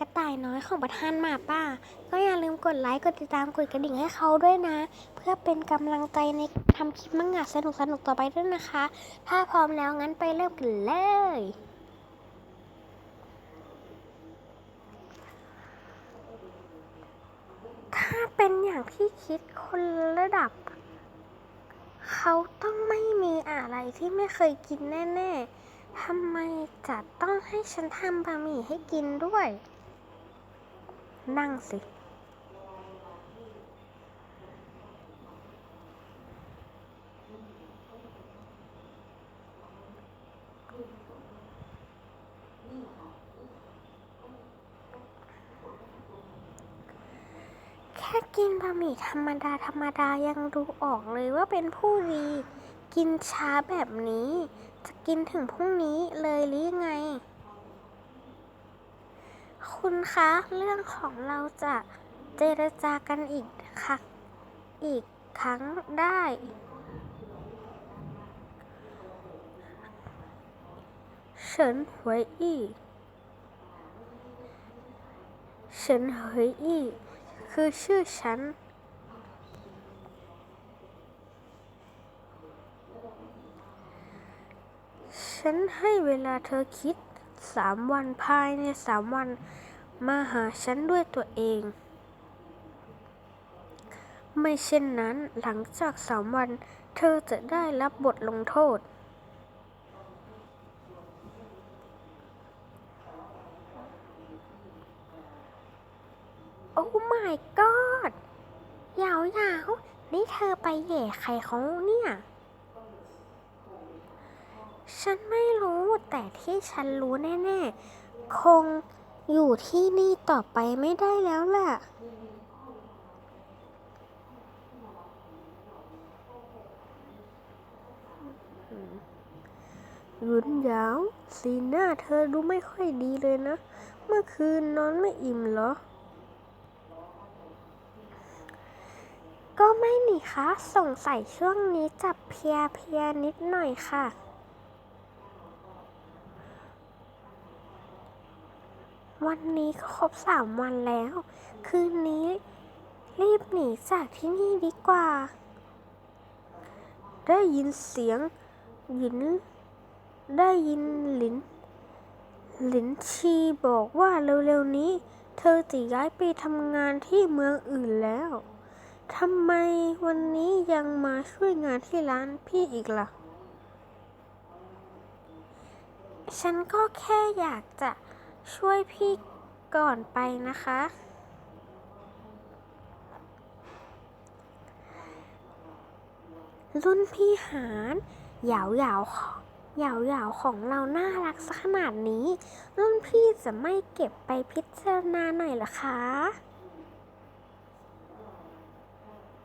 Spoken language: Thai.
กระต่ายน้อยของประธานหมาป่า ก็อย่าลืมกดไลค์ กดติดตามกดกระดิ่งให้เขาด้วยนะ เพื่อเป็นกำลังใจในการทำคลิปมังงะสนุกๆต่อไปด้วยนะคะ ถ้าพร้อมแล้วงั้นไปเริ่มกันเลย ถ้าเป็นอย่างที่คิดคนระดับ เขาต้องไม่มีอะไรที่ไม่เคยกินแน่ ๆทำไมจะต้องให้ฉันทำบะหมี่ให้กินด้วย นั่งสิ แค่กินบะหมี่ธรรมดา ธรรมดายังดูออกเลยว่าเป็นผู้ดี กินช้าแบบนี้ จะกินถึงพรุ่งนี้เลยหรือยังไง คุณคะ เรื่องของเราจะเจรจากันอีกค่ะอีกครั้งได้ เฉินหวยอี้เฉินหวยอี้คือชื่อฉัน ฉันให้เวลาเธอคิดสามวันภายในสามวัน มาหาฉันด้วยตัวเอง ไม่เช่นนั้นหลังจากสามวัน เธอจะได้รับบทลงโทษ โอ้ my god ยาวยาวนี่เธอไปแหย่ใครเขาเนี่ย ฉันไม่รู้แต่ที่ฉันรู้แน่ ๆ คง อยู่ที่นี่ต่อไปไม่ได้แล้วล่ะหยุนยาว สีหน้าเธอดูไม่ค่อยดีเลยนะ เมื่อคืนนอนไม่อิ่มเหรอ ก็ไม่นี่คะ สงสัยช่วงนี้จับเพียเพียนิดหน่อยค่ะ วันนี้ก็ครบสามวันแล้ว คืนนี้รีบหนีจากที่นี่ดีกว่า ได้ยินเสียงหยิน ได้ยินหลิน หลินชีบอกว่าเร็วๆนี้ เธอจะย้ายไปทำงานที่เมืองอื่นแล้วทำไมวันนี้ยังมาช่วยงานที่ร้านพี่อีกล่ะ ฉันก็แค่อยากจะ ช่วยพี่ก่อนไปนะคะ รุ่นพี่หารหยาวหยาวของหยาวหยาวของเราน่ารักสักขนาดนี้ รุ่นพี่จะไม่เก็บไปพิจารณาหน่อยหรอคะ